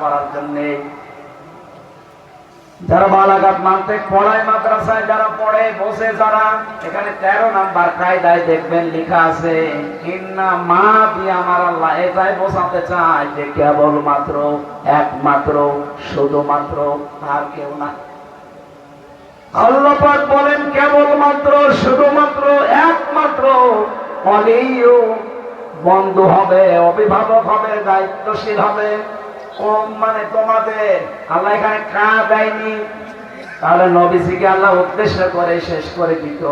করার জন্যে। যারা বালাঘাট মানতে পড়ায় মাদ্রাসায় যারা পড়ে, বসে যারা, এখানে তেরো নাম্বার কায়দায় দেখবেন লেখা আছে, ইন্না মা দিয়ে আমার আল্লাহ। এটাই বোঝাতে চায় যে কেবল মাত্র একমাত্র, শুধুমাত্র আর কেউ না। আল্লাহ পাক বলেন, কেবলমাত্র, শুধুমাত্র একমাত্র অলিও বন্ধু হবে, অভিভাবক হবে, দায়িত্বশীল হবে। কম মানে তোমাদের। আল্লাহ এখানে কা দেয়নি। তাহলে নবীজিকে আল্লাহ উদ্দেশ্য করে শেষ করে দিত।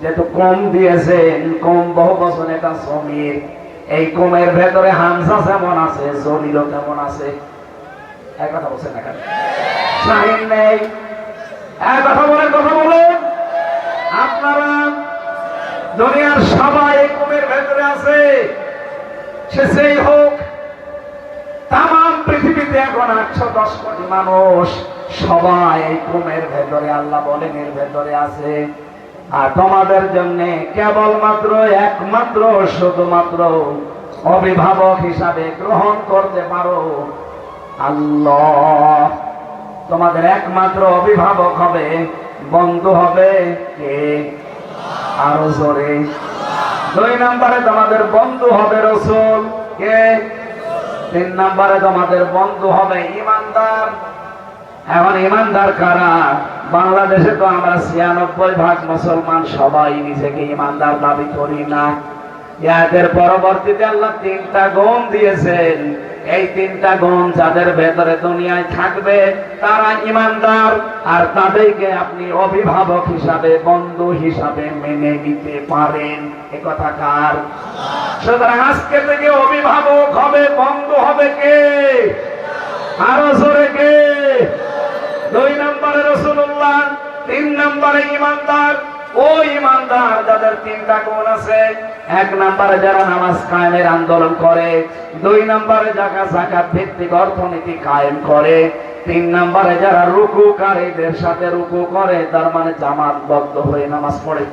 যেহেতু কম দিয়েছেন, কম বহু বছর এটা সমীর এই কমের ভেতরে হামসা যেমন আছে জলিল তেমন আছে। এক কথা বলছেন না শাহিন নেই? এক কথা বলেন কথা বলেন। আপনারা দুনিয়ার সবাই এই কমের ভেতরে আছে। সে সেই হোক পৃথিবীতে এখন একশো দশ কোটি মানুষ, সবাই এই ভেতরে, আল্লাহ বলেন এর ভেতরে আছে। আর তোমাদের জন্য কেবলমাত্র একমাত্র, শুধুমাত্র অভিভাবক হিসাবে গ্রহণ করতে পারো। আল্লাহ, তোমাদের একমাত্র অভিভাবক হবে, বন্ধু হবে কে? আরও জোরে। দুই নম্বরে তোমাদের বন্ধু হবে রসুল কে? তিন নাম্বারে তোমাদের বন্ধু হবে ইমানদার। এখন ইমানদার কারা? বাংলাদেশে তো আমরা ছিয়ানব্বই ভাগ মুসলমান, সবাই নিজেকে ইমানদার দাবি করি না। ইয়াদের পরবর্তীতে আল্লাহ তিনটা গুণ দিয়েছেন। এই তিনটা গুণ যাদের ভেতরে দুনিয়ায় থাকবে, তারা ইমানদার, আর তাদেরকে আপনি অভিভাবক হিসাবে, বন্ধু হিসাবে মেনে নিতে পারেন। এ কথা কার? সুতরাং আজকে থেকে অভিভাবক হবে, বন্ধু হবে কে? আরও জোরে কে? দুই নম্বরে রসুল্লাহ তিন নম্বরে ইমানদার ও ইমানদার আন্দোলন করে, দুই নম্বরে জাকাত ভিত্তিক অর্থনীতি কায়েম করে, তিন নম্বরে যারা রুকুকারীদের সাথে রুকু করে, তার মানে হয়ে নামাজ পড়ে।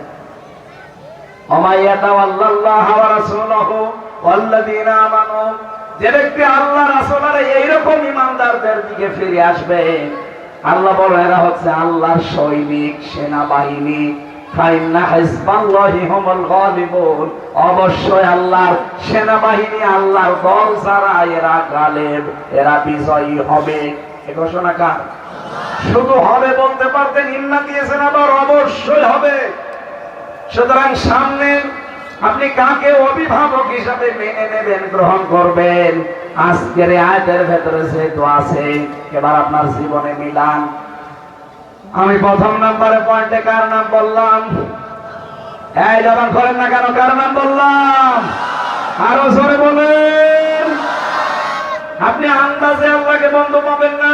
আল্লাহ দিকে ফিরে আসবে, আল্লাহ বলে, এরা হচ্ছে আল্লাহর সৈনিক, সেনাবাহিনী। অবশ্যই আল্লাহর সেনাবাহিনী, আল্লাহর দল এরা গালেব, এরা বিজয়ী হবে। ঘোষণা কার? শুধু হবে বলতে দিয়েছেন আবার অবশ্যই হবে। সুতরাং সামনে আপনি কাকে অভিভাবক হিসাবে মেনে নেবেন, গ্রহণ করবেন? আজকের আয়তের ভেতরে যেহেতু আছে, এবার আপনার জীবনে মিলান। আমি প্রথম নাম্বারে পয়েন্টে কার নাম বললাম? এই জবান করেন না কেন, কার নাম বললাম? আরও জোরে বলেন। আপনি আন্দাজে আল্লাহকে বন্ধ পাবেন না।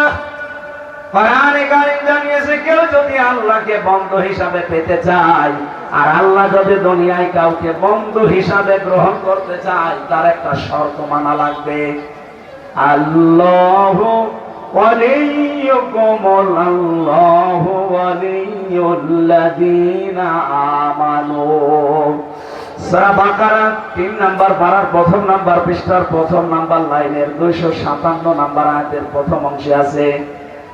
কোরআনে কারীম জানিয়েছে, কেউ যদি আল্লাহকে বন্ধু হিসাবে পেতে চায়, আর আল্লাহ যদি দুনিয়ায় কাউকে বন্ধু হিসাবে গ্রহণ করতে চায়, তার একটা শর্ত মানা লাগবে। আল্লাহ وليكم الله ولي الذين آمنوا সূরা বাকারা তিন নাম্বার পারার প্রথম নাম্বার পৃষ্ঠার প্রথম নাম্বার লাইনের দুইশো সাতান্ন নাম্বার আয়াতের প্রথম অংশে আছে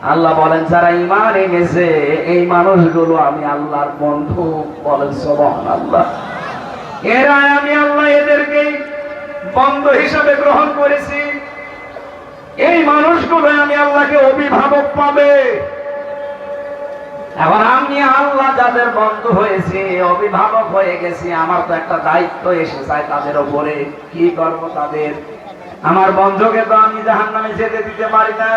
আল্লাহ বলেন যারা ইমান এনেছে এই মানুষগুলো আমি আল্লাহর বন্ধু বলেন সোবহান আল্লাহ এরা আমি আল্লাহ এদেরকে বন্ধু হিসাবে গ্রহণ করেছি এই মানুষগুলো আমি আল্লাহকে অভিভাবক পাবে। এখন আমি আল্লাহ যাদের বন্ধু হয়েছি, অভিভাবক হয়ে গেছি, আমার তো একটা দায়িত্ব এসে যায় তাদের ওপরে কি করব তাদের? আমার বন্ধুকে তো আমি জাহান নামে যেতে দিতে পারি না।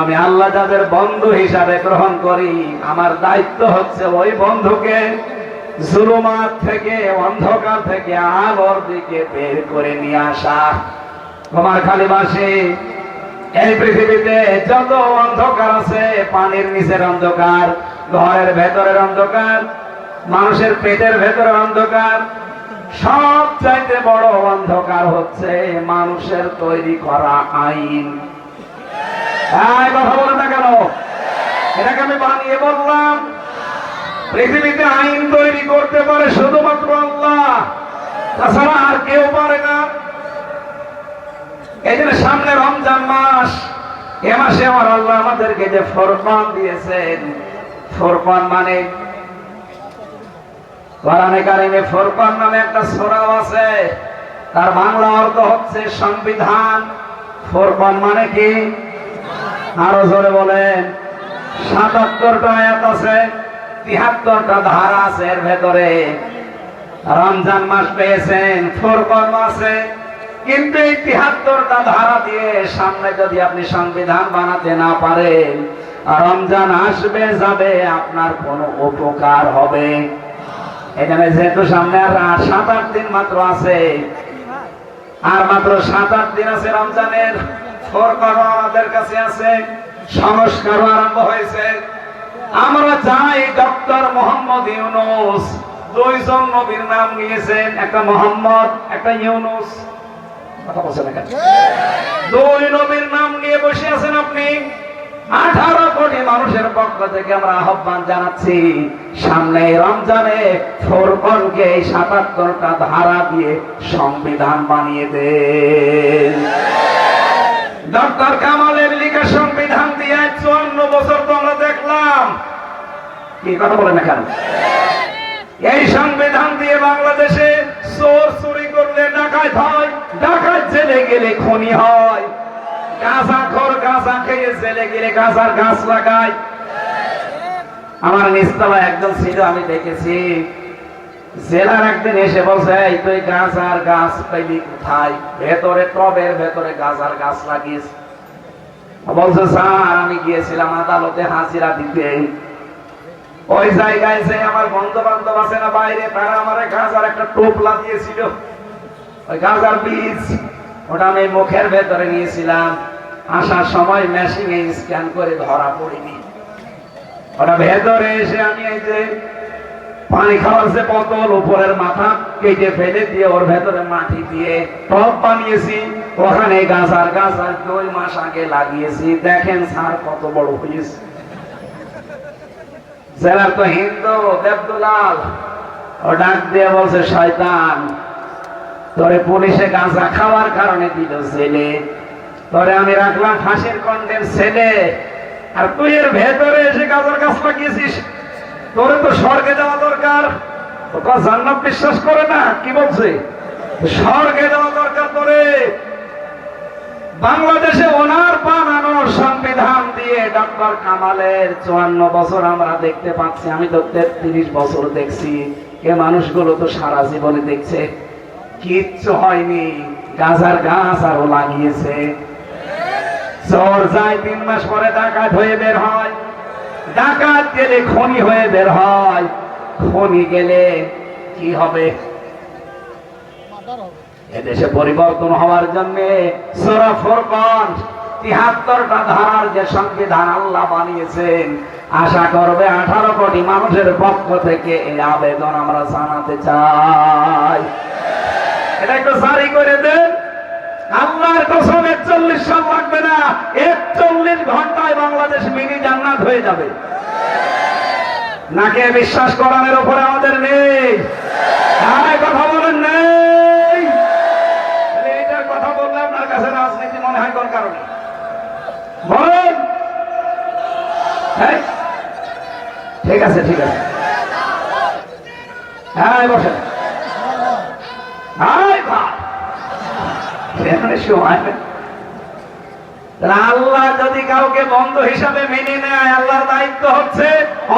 আমি আল্লাহ যাদের বন্ধু হিসাবে গ্রহণ করি, আমার দায়িত্ব হচ্ছে ওই বন্ধুকে জুলুমাত থেকে, অন্ধকার থেকে আলোর দিকে বের করে নিয়ে আসা। তোমার খালি বাসে এই পৃথিবীতে যত অন্ধকার আছে, পানির নিচের অন্ধকার, ঘরের ভেতরের অন্ধকার, মানুষের পেটের ভেতরে অন্ধকার, সব চাইতে বড় অন্ধকার হচ্ছে মানুষের তৈরি করা আইন। কথা বলে না কেন? এটাকে আমি বানিয়ে বললাম, পৃথিবীতে আইন তৈরি করতে পারে শুধু এই জন্য সামনে রমজান মাস, এ মাসে আমার আল্লাহ আমাদেরকে যে ফরমান দিয়েছেন, ফরমান মানে? ফরকান নামে একটা আছে, তার বাংলা অর্থ হচ্ছে সংবিধান। ফরকান মানে কি? আরও জোরে বলেন। সাতাত্তরটা আয়াত আছে, তিহাত্তরটা ধারা আছে এর ভেতরে। রমজান মাস পেয়েছেন ফোরকন মাসে কিন্তু এই তিহাত্তরটা ধারা দিয়ে সামনে যদি আপনি সংবিধান বানাতে না পারেন, রমজান আসবে, যাবে, আপনার কোনো উপকার হবে। এখানে যেহেতু সামনে আর সাত, আট দিন মাত্র আছে, আর মাত্র সাত, আট দিন আছে রমজানের। ফোরকন আমাদের কাছে আছে, সংস্কারও আরম্ভ হয়েছে। আমরা চাই ডক্টর মোহাম্মদ ইউনুস, দুইজন নবীর নাম নিয়েছেন, একটা মোহাম্মদ, একটা ইউনুস। কথা বলছেন? দুই নবীর নাম নিয়ে বসে আছেন আপনি। আঠারো কোটি মানুষের পক্ষ থেকে আমরা আহ্বান জানাচ্ছি, সামনে রমজানে ফোরকনকে সাতাত্তরটা ধারা দিয়ে সংবিধান বানিয়ে দেন। ডক্টর কামালের লিখা সংবিধান দিয়ে চুয়ান্ন বছর তো আমরা দেখলাম। কি কথা বলেন না কেন এই সংবিধান দিয়ে বাংলাদেশে চোর চুরি করলে ডাকাত হয়। ডাকাত জেলে গেলে খনি হয়। গাঁজা খোর গাঁজা খেয়ে জেলে গেলে গাঁজার গাছ লাগায়। আমার নিস্তলা একজন ছিল, আমি দেখেছি। জেলার একদিন এসে বলছে, এই তুই গাঁজার গাছ পাইলি কোথায়? ভেতরে টবের ভেতরে গাঁজার গাছ লাগিস বলছে, স্যার, আমি গিয়েছিলাম আদালতে হাজিরা দিতে। ওই জায়গায় যে আমার বন্ধু বান্ধব আছে না বাইরে, তারা আমার গাঁজার একটা টোপলা দিয়েছিল ওই গাঁজার বীজ ওটা আমি মুখের ভেতরে নিয়েছিলাম। আসার সময় মেশিনে স্ক্যান করে ধরা পড়িনি। ওটা ভেতরে এসে আমি এই যে পানি খাওয়ার যে বোতল, উপরের মাথা কেটে ফেলে দিয়ে ওর ভেতরে মাটি দিয়ে টপ বানিয়েছি। ওখানে গাছার গাছ আর দুই মাস আগে লাগিয়েছি। দেখেন স্যার কত বড় হয়েছে জেলার তো হিন্দু, দেবদুলাল। ও ডাক দিয়ে বলছে, শয়তান তোরে পুলিশে গাঁজা খাওয়ার কারণে দিল ছেলে তোরে আমি রাখলাম ফাঁসির কন্ডের ছেলে। আর তুই এর ভেতরে এসে গাজার গাছ লাগিয়েছিস তোরে তো স্বর্গে যাওয়া দরকার। জান্নাত বিশ্বাস করে না? কি বলছে? স্বর্গে যাওয়া দরকার তোরে। বাংলাদেশে ওনার বানানো সংবিধান দিয়ে ডক্টর কামালের চুয়ান্ন বছর আমরা দেখতে পাচ্ছি। আমি তো তেত্রিশ বছর দেখছি। এ মানুষগুলো তো সারা জীবনে দেখছে। কিচ্ছু হয়নি। গাজার গাছ আরও লাগিয়েছে। চোর যায় তিন মাস পরে ডাকাত হয়ে বের হয়। ডাকাত গেলে খনি হয়ে বের হয়। খনি গেলে কি হবে? এদেশে পরিবর্তন হওয়ার জন্য সোরা ফোরকন তিহাত্তরটা ধারার যে সংবিধান আল্লাহ বানিয়েছেন, আশা করবে আঠারো কোটি মানুষের পক্ষ থেকে এই আবেদন আমরা জানাতে চাই। এটা একটু করে না। বাংলাদেশ জান্নাত হয়ে যাবে। বিশ্বাস করানোর উপরে আমাদের নেই? কথা বলেন নেই। এইটার কথা বললে আপনার কাছে রাজনীতি মনে হয় কোন কারণে? বলুন? ঠিক আছে ঠিক আছে। হ্যাঁ বসেন হাই ভাই এখানে সময় নেই। তাহলে আল্লাহ যদি কাউকে বন্ধ হিসাবে মেনে নেয়, আল্লাহর দায়িত্ব হচ্ছে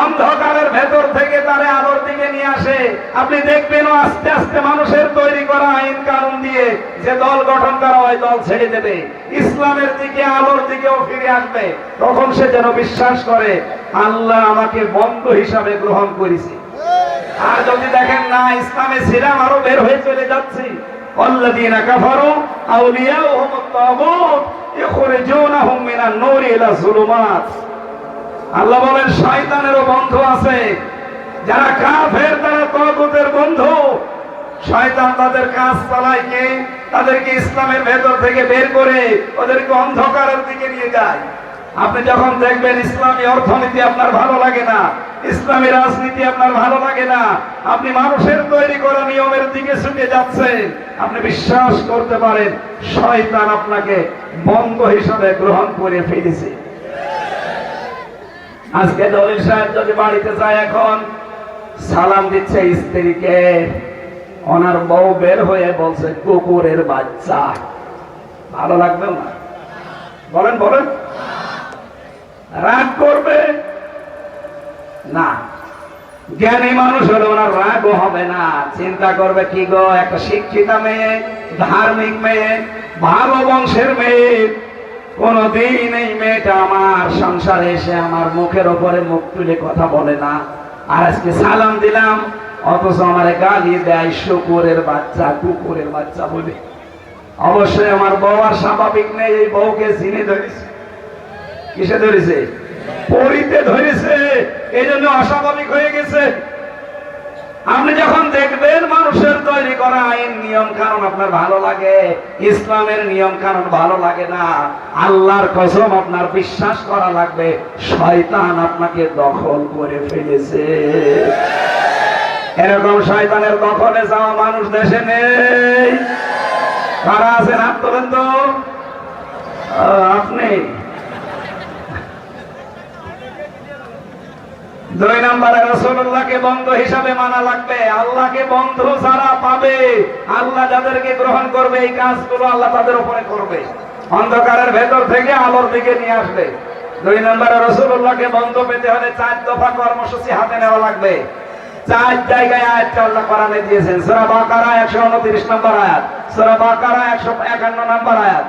অন্ধকারের ভেতর থেকে তারে আলোর দিকে নিয়ে আসে। আপনি দেখবেন আস্তে আস্তে মানুষের তৈরি করা আইন কানুন দিয়ে যে দল গঠন করা হয়, দল ছেড়ে দেবে। ইসলামের দিকে, আলোর দিকেও ফিরে আসবে। তখন সে যেন বিশ্বাস করে, আল্লাহ আমাকে বন্ধ হিসাবে গ্রহণ করেছে। আর যদি দেখেন না, ইসলামে সিরাম আরও বের হয়ে চলে যাচ্ছে। বন্ধু তাদের কাজ তাদেরকে ইসলামের ভেতর থেকে বের করে ওদেরকে অন্ধকারের দিকে নিয়ে যায়। আপনি যখন দেখবেন ইসলামী অর্থনীতি আপনার ভালো লাগে না ইসলামী রাজনীতি আপনার ভালো লাগে না। আপনি মানুষের তৈরি করা নিয়মের দিকে ছুটে যাচ্ছেন। আপনি বিশ্বাস করতে পারেন, শয়তান আপনাকে বঙ্গ হিসাবে গ্রহণ করে ফেলেছে। আজকে দলিল সাহেব যদি বাড়িতে যায় এখন, সালাম দিচ্ছে স্ত্রীকে। ওনার বউ বের হয়ে বলছে, কুকুরের বাচ্চা। ভালো লাগবে না? বলেন বলেন। রাগ করবে? না। জ্ঞানী মানুষ হলে ওনার রাগও হবে না। চিন্তা করবে কি গো, একটা শিক্ষিতা মেয়ে, ধার্মিক মেয়ে ভালো বংশের মেয়ে। কোনদিন এই মেয়েটা আমার সংসারে এসে আমার মুখের ওপরে মুখ তুলে কথা বলে না। আর আজকে সালাম দিলাম, অথচ আমার গালি দেয় শুকুরের বাচ্চা, কুকুরের বাচ্চা বলে। অবশ্যই আমার বউ আর স্বাভাবিক নেই, এই বউকে চিনে ধরেছে। কিসে ধরেছে? পরিতে ধরেছে এই জন্য অস্বাভাবিক হয়ে গেছে। আপনি যখন দেখবেন মানুষের তৈরি করা আইন, নিয়ম কানুন আপনার ভালো লাগে, ইসলামের নিয়ম কানুন ভালো লাগে না, আল্লাহর কসম আপনার বিশ্বাস করা লাগবে, শয়তান আপনাকে দখল করে ফেলেছে। এরকম শয়তানের দখলে যাওয়া মানুষ দেশে নেই। কারা আছেন? তো আহ, আপনি দুই নম্বরে রসুল্লাহকে বন্ধু হিসাবে মানা লাগবে। আল্লাহকে বন্ধু যারা পাবে, আল্লাহ যাদেরকে গ্রহণ করবে, এই কাজগুলো আল্লাহ তাদের উপরে করবে। অন্ধকারের ভেতর থেকে আলোর দিকে নিয়ে আসবে। দুই নম্বরে রসুল্লাহকে বন্ধু পেতে হলে চার দফা কর্মসূচি হাতে নেওয়া লাগবে। চার জায়গায় আয়াতটা আল্লাহ কোরআনে দিয়েছেন। সূরা বাকারা 129 নম্বর আয়াত, সূরা বাকারা 151 নম্বর আয়াত।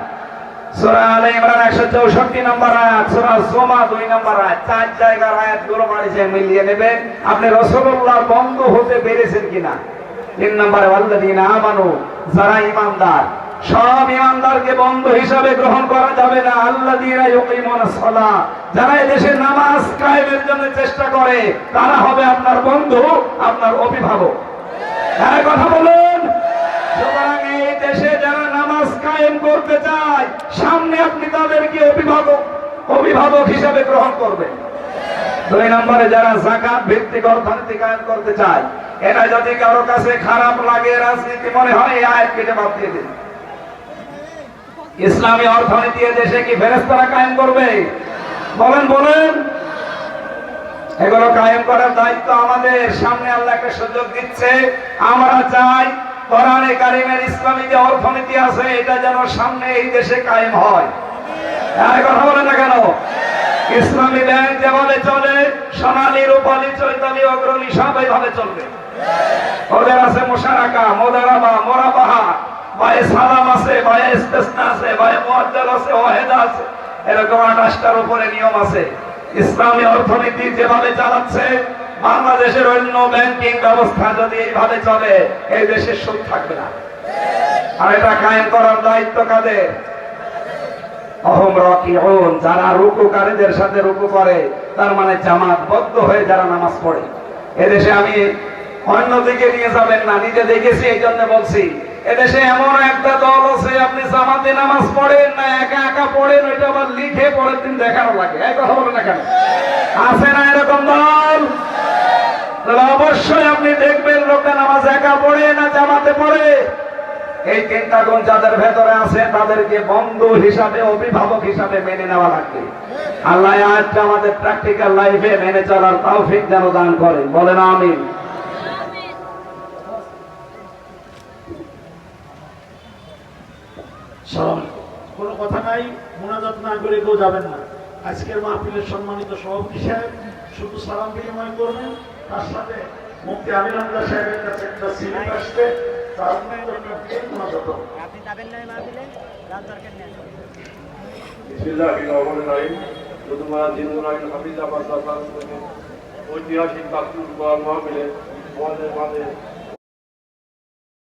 সূরা আলে ইমরান 164 নম্বর আয়াত, সূরা জুমা 2 নম্বর আয়াত। চার জায়গার মিলিয়ে আপনি রাসূলুল্লাহর বন্ধু হতে পেরেছেন কিনা? তিন নম্বরে আমানু, যারা ঈমানদার, সব হিসাবে গ্রহণ করা যাবে না। সালাহ, যারা এদেশে নামাজ কায়েমের জন্য চেষ্টা করে, তারা হবে আপনার বন্ধু, আপনার অভিভাবক। হ্যাঁ কথা বলুন সুতরাং এই দেশে যারা নামাজ কায়েম করতে চায় সামনে আপনি তাদেরকে অভিভাবক অভিভাবক হিসাবে গ্রহণ করবেন। দুই নম্বরে যারা জাকাত ভিত্তিক অর্থনীতি কায়েম করতে চায় এটা যদি কারও কাছে খারাপ লাগে, রাজনীতি মনে হয়, এই আয়াত কেটে বাদ দিয়ে দিন। ইসলামী অর্থনীতি দেশে কি ফেরেস্তারা কায়েম করবে? বলেন বলেন। এগুলো কায়েম করার দায়িত্ব আমাদের। সামনে আল্লাহ একটা সুযোগ দিচ্ছে। আমরা চাই কোরআনে কারিমের ইসলামী যে অর্থনীতি আছে, এটা যেন সামনে এই দেশে কায়েম হয়। হ্যাঁ কথা বলে না কেন? ইসলামী ব্যাংক যেভাবে চলে, সোনালী, রূপালী অগ্রণী, সব এইভাবে চলবে। ওদের আছে মোশারাকা মোদারাবা মোরাবাহা বায়ে সালাম আছে বায়ে আছে বায়ে আছে আছে, এরকম উপরে নিয়ম আছে। ইসলামী অর্থনীতি যেভাবে চালাচ্ছে বাংলাদেশের অন্য ব্যাংকিং ব্যবস্থা যদি এইভাবে চলে, এই দেশে সুদ থাকবে না। আর এটা কায়েম করার দায়িত্ব কাদের? অহম রাকিউন, যারা রুকুকারীদের সাথে রুকু করে, তার মানে জামাতবদ্ধ হয়ে যারা নামাজ পড়ে। এদেশে আমি অন্যদিকে নিয়ে যাবেন না, নিজে দেখেছি এই জন্য বলছি, এদেশে এমন একটা দল আছে, আপনি জামাতে নামাজ পড়েন না, একা একা পড়েন, ওইটা আবার লিখে পরের দিন দেখানো লাগে। এই কথা না কেন? আছে না এরকম দল? অবশ্যই আপনি দেখবেন নামাজ একা পড়ে না জামাতে পড়ে। এই তিনটা গুণ যাদের ভেতরে আছে তাদেরকে বন্ধু হিসাবে, অভিভাবক হিসাবে মেনে নেওয়া লাগবে। আল্লাহ আজকে আমাদের প্র্যাকটিক্যাল লাইফে মেনে চলার তৌফিক যেন দান করেন। বলেন কোনো কথা নাই, মোনাজাত না করে কেউ যাবেন না। আজকের মাহফিলের সম্মানিত সভাপতি সাহেব শুধু সালাম বিনিময় করবেন তার সাথে মুক্তি আমির হামদা সাহেবের কাছে একটা সিলেট আসবে তার জন্য দিয়ে মোনাজাত হবে। আপনি যাবেন না এই মাহফিলে? রাত দরকার নেই। বিসমিল্লাহিররহমানিররহিম যদুমা জিন্দুরাইন হাফিজাবাদ ঐতিহাসিক বাস্তুর মহাবিলে আমাদের মাঝে